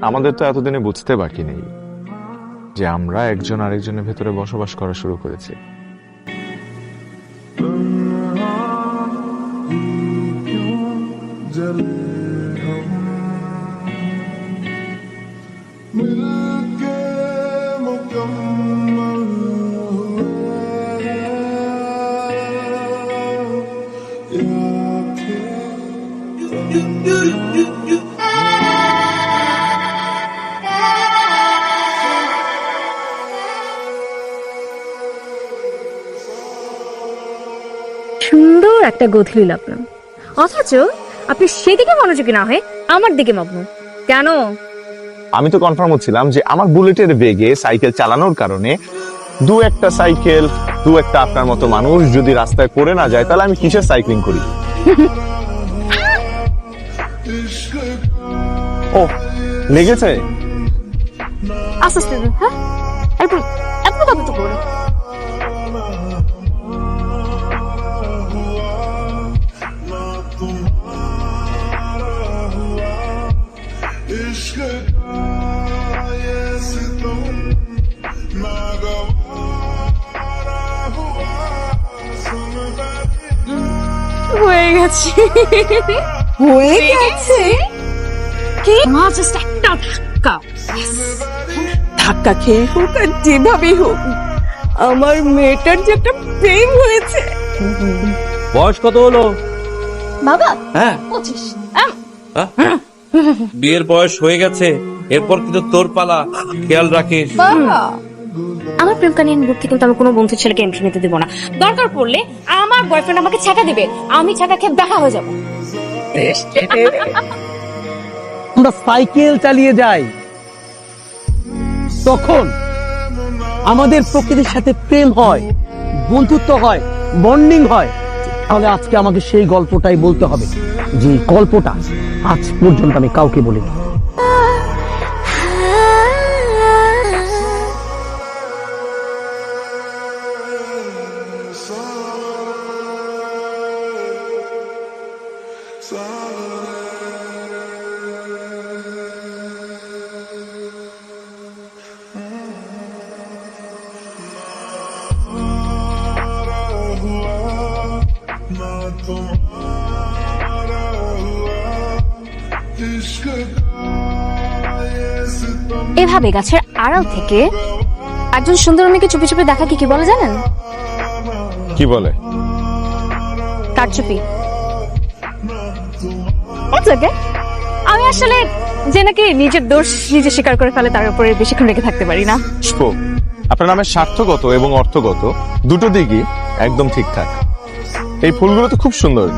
আমাদের তো এতদিনে বুঝতে বাকি নেই যে আমরা একজন আরেকজনের ভেতরে বসবাস করা শুরু করেছি। সুন্দর একটা গধুলি লগ্ন অথচ আপনি সেদিকে মনোযোগী না হয়ে আমার দিকে মগ্ন। কেন? আমি তো কনফার্ম হচ্ছিলাম যে আমার বুলেটের বেগে সাইকেল চালানোর কারণে দু একটা সাইকেল দু একটা আপনার মতো মানুষ যদি রাস্তায় পড়ে না যায় তাহলে আমি কিসের সাইক্লিং করি? ও লেগেছে? আস্তে আস্তে হ্যাঁ? একটু এত কথা তো গেছে হয়ে গেছে? কি? মা জাস্ট একটা ধাক্কা। ধাক্কা খেয়ে হোক আর যেভাবে হোক আমার মেয়েটার যে একটা প্রেম হয়েছে। বয়স কত হলো? বাবা হ্যাঁ। পঁচিশ? বিয়ের বয়স হয়ে গেছে এরপর কিন্তু তোর পালা খেয়াল রাখিস। আমার প্রেম কাহিনী ঘুরতে কিন্তু আমি কোনো বন্ধু ছেলেকে এন্ট্রি নিতে দেবো না। দরকার পড়লে আমার বয়ফ্রেন্ড আমাকে ছাকা দিবে। আমি ছাকা খেয়ে দেখা হয়ে যাব। আমরা সাইকেল চালিয়ে যাই। তখন আমাদের প্রকৃতির সাথে প্রেম হয়, বন্ধুত্ব হয় বন্ডিং হয়। তাহলে আজকে আমাকে সেই গল্পটাই বলতে হবে। যে গল্পটা আজ পর্যন্ত আমি কাউকে বলিনি। এভাবে গাছের আড়াল থেকে একজন সুন্দর মেয়েকে চুপি চুপি দেখা কি কি বলে জানেন? কি বলে? কারচুপি। আমি আসলে যে নাকি নিজের দোষ নিজে স্বীকার করে ফেলে তার উপরে বেশিক্ষণ রেখে থাকতে পারি না। আপনার নামের স্বার্থগত এবং অর্থগত দুটো দিকই একদম ঠিকঠাক। এই ফুলগুলো তো খুব সুন্দর।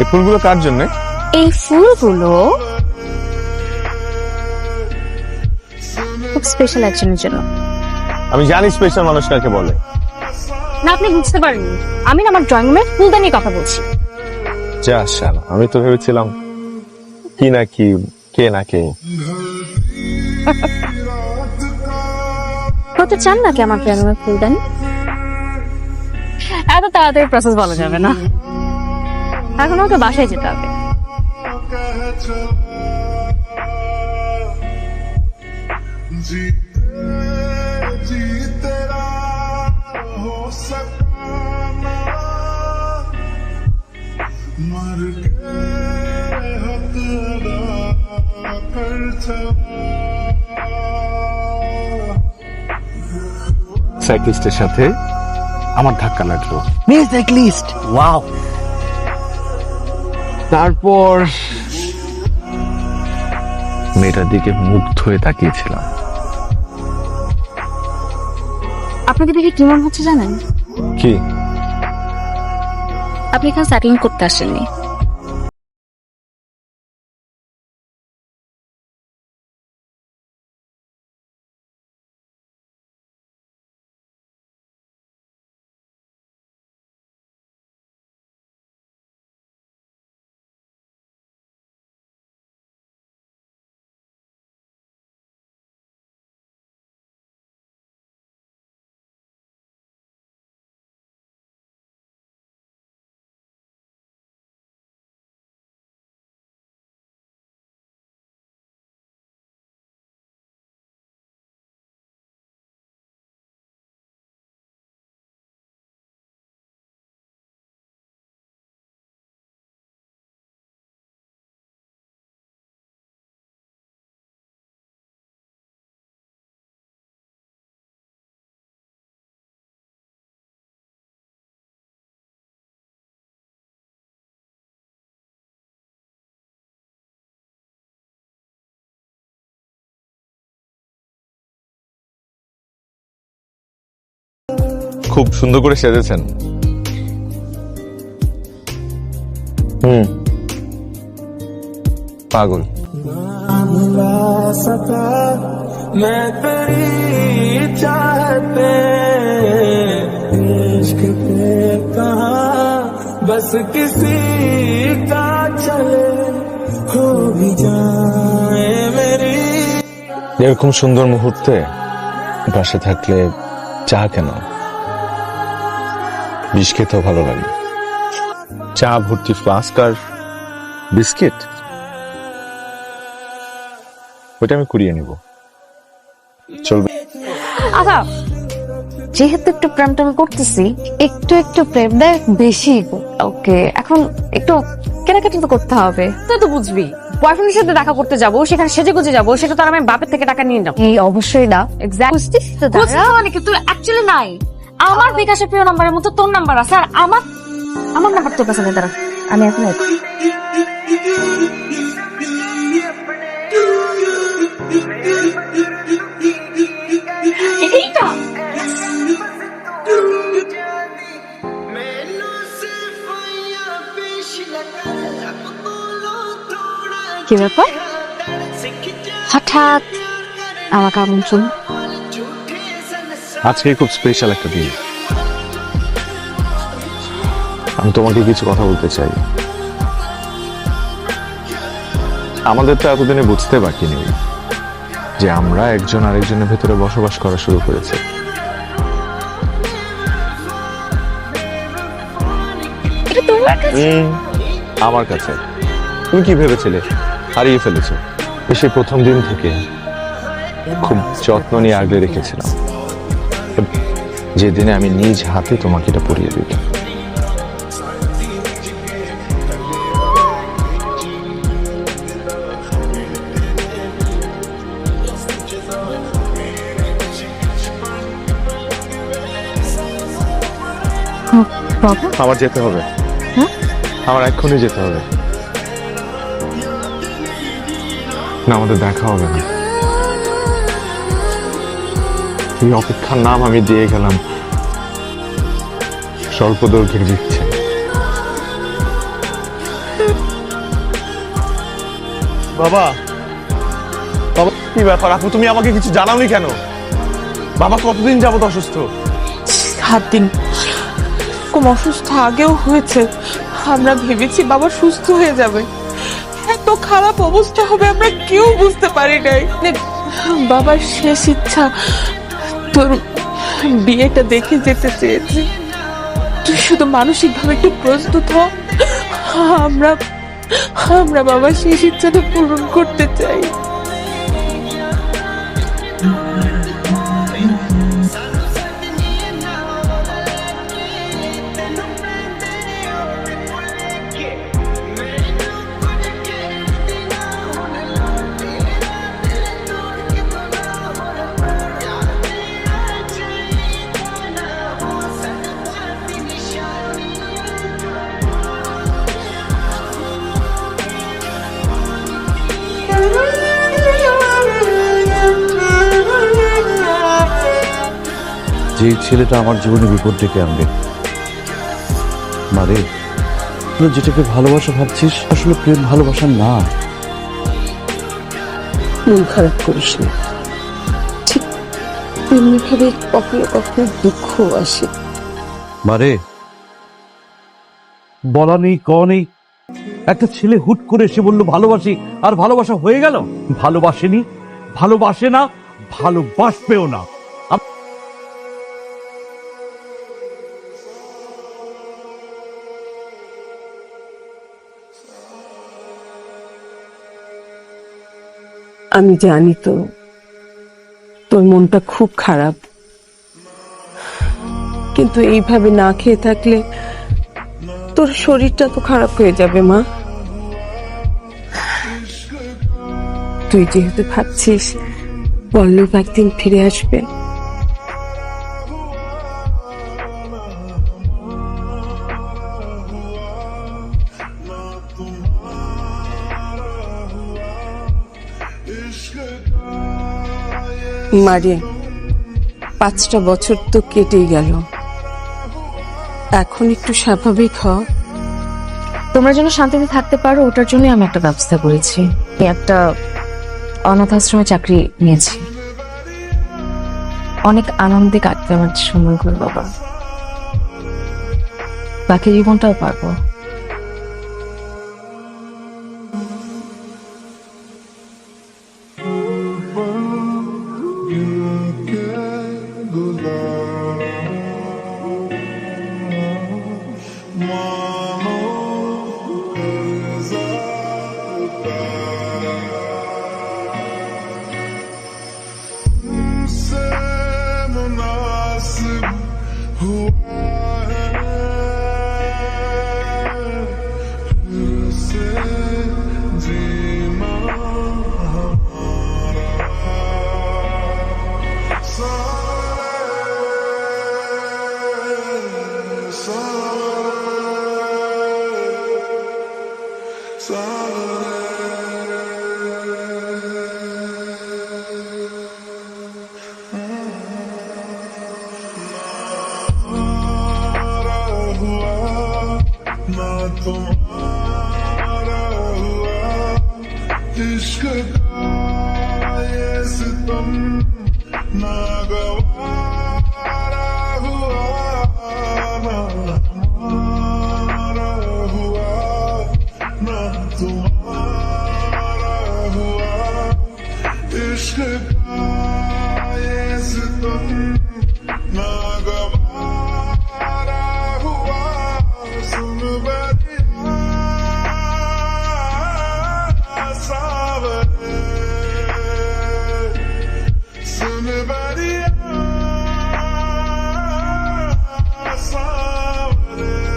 এই ফুলগুলো কার জন্য? এই ফুলগুলো খুব স্পেশাল একজনের জন্য। আমি জানি স্পেশাল মানুষ কাকে বলে। না আপনি বুঝতে পারেন আমি না আমার ড্রয়িং রুমে ফুলদানির কথা বলছি। যা শালা আমি তো ভেবেছিলাম কি না কি কে না কে। হতে চান নাকি আমার রুমে ফুলদানি এত তাড়াতাড়ি প্রসেস বলা যাবে না। এখন আমাকে বাসায় যেতে হবে। সাইক্লিস্টের সাথে আমার ধাক্কা লাগল। মেয়ে সাইক্লিস্ট ওয়াও তারপর মেয়েটার দিকে মুগ্ধ হয়ে তাকিয়েছিলাম। আপনাকে দেখে কি মনে হচ্ছে জানেন? কি? আপনি এখানে সাইক্লিং করতে আসেননি। খুব সুন্দর করে সেজেছেন হুম পাগল मैं तेरी चाहते इश्क पे कहा बस किसी का चले हो भी जाए मेरी এরকম সুন্দর মুহূর্তে পাশে থাকলে চা কেন বিষ খেতেও ভালো লাগে। চা ভর্তি ফ্লাস্ক আর বিস্কিট ওইটা আমি কুড়িয়ে নিব। চলবে। আচ্ছা যেহেতু একটু প্রেম টেম করতেছি একটু একটু প্রেম দেয় বেশি। ওকে এখন একটু কেনাকাটি তো করতে হবে। তুই তো বুঝবি। বয়ফ্রেন্ডের সাথে দেখা করতে যাব সেখানে সেজে গুজে যাব সেটা তো আর আমি বাপের থেকে টাকা নিয়ে যাব এই অবশ্যই না। এক্স্যাক্ট মানে কি? তুই অ্যাকচুয়ালি নাই। আমার বিকাশের প্রিয় নাম্বারের মতো তোর নাম্বার আছে, আর আমার আমার নাম্বার তোর কাছে নেই, দাঁড়া। আমি এখন কি ব্যাপার? হঠাৎ আমাকে আমন্ত্রণ আজকে খুব স্পেশাল একটা দিন। আমি তোমাকে কিছু কথা বলতে চাই। আমাদের তো এতদিনে বুঝতে বাকি নেই যে আমরা একজন আরেকজনের ভেতরে বসবাস করা শুরু করেছি। আমার কাছে। তুমি কি ভেবেছিলে? হারিয়ে ফেলেছো। সে প্রথম দিন থেকে খুব যত্ন নিয়ে আগলে রেখেছিলাম। যেদিনে আমি নিজ হাতে তোমাকে এটা পরিয়ে দিই বাবা আমার যেতে হবে। আমার এক্ষুনি যেতে হবে। না আমাদের দেখা হবে না। এই অপেক্ষার নাম আমি দিয়ে গেলাম। স্বল্প দৈর্ঘ্যের দিচ্ছে বাবা বাবা কি ব্যাপার? আপু তুমি আমাকে কিছু জানাওনি কেন? বাবা কতদিন যাবত অসুস্থ? সাত দিন। খুব অসুস্থ আগেও হয়েছে। আমরা ভেবেছি বাবা সুস্থ হয়ে যাবে। এত খারাপ অবস্থা হবে আমরা কেউ বুঝতে পারি নাই। বাবার শেষ ইচ্ছা তোর বিয়েটা দেখে যেতে চেয়েছি। তুই শুধু মানসিক ভাবে একটু প্রস্তুত আমরা আমরা বাবা শেষ ইচ্ছাটা পূরণ করতে চাই। যে ছেলেটা আমার জীবনে বিপদ ডেকে আনবে। মারে তুই যেটাকে ভালোবাসা ভাবছিস আসলে প্রেম ভালোবাসা না। মন খারাপ করিস না। ঠিক তেমনি ভাবে কখনো কখনো দুঃখ আসে। মারে বলা নেই ক নেই। একটা ছেলে হুট করে এসে বলল ভালোবাসি আর ভালোবাসা হয়ে গেল? ভালোবাসেনি ভালোবাসে না ভালোবাসবেও না। আমি জানি তো, তোর মনটা খুব খারাপ। কিন্তু এইভাবে না খেয়ে থাকলে তোর শরীরটা তো খারাপ হয়ে যাবে, মা। তুই যেহেতু ভাবছিস পল্লব একদিন ফিরে আসবে। মারে। পাঁচটা বছর তো কেটেই গেল। এখন একটু স্বাভাবিক হ। তোমরা যেন শান্তিতে থাকতে পারো, ওটার জন্য আমি একটা ব্যবস্থা করেছি। একটা অনাথ আশ্রমে চাকরি নিয়েছি। অনেক আনন্দে কাটবে আমার সময়গুলো বাবা। বাকি জীবনটাও পারব। the तुम्हारा हुआ इश्क का ये सितम नागवारा हुआ ना हुआ, ना तुम्हारा हुआ इश्क का ये सितम ना